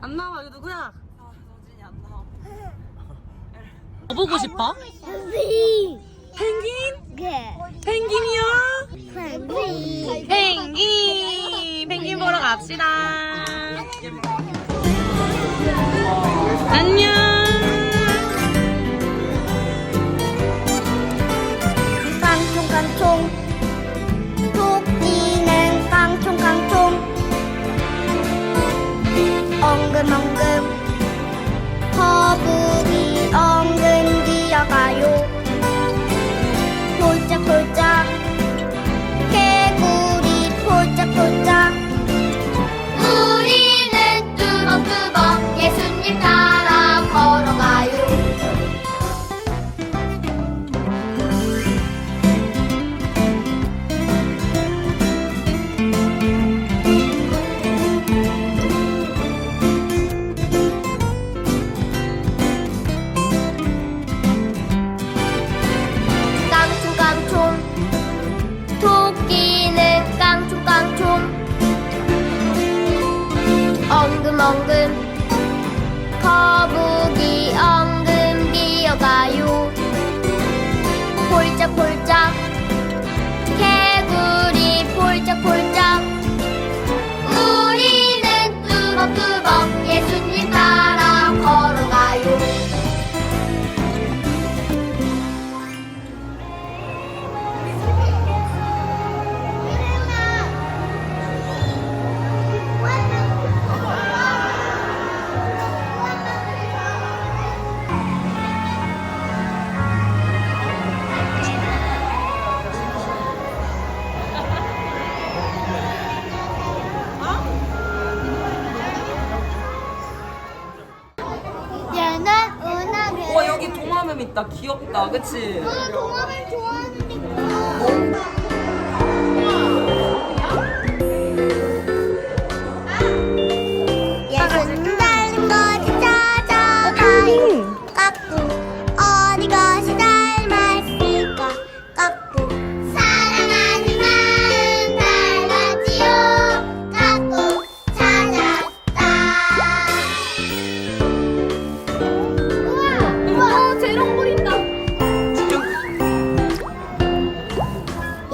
안 나와 이거 누구야? 아, 너진이 안 나와. 뭐 보고 싶어? 펭귄. 펭귄? 네. 펭귄이요? 펭귄. 펭귄 펭귄 보러 갑시다 안녕 องเกินมองกินพอบุ 도마뱀 있다 귀엽다. 그치? 아, 나 동화뱀 좋아하는데.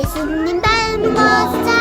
예수님 닮은 것처럼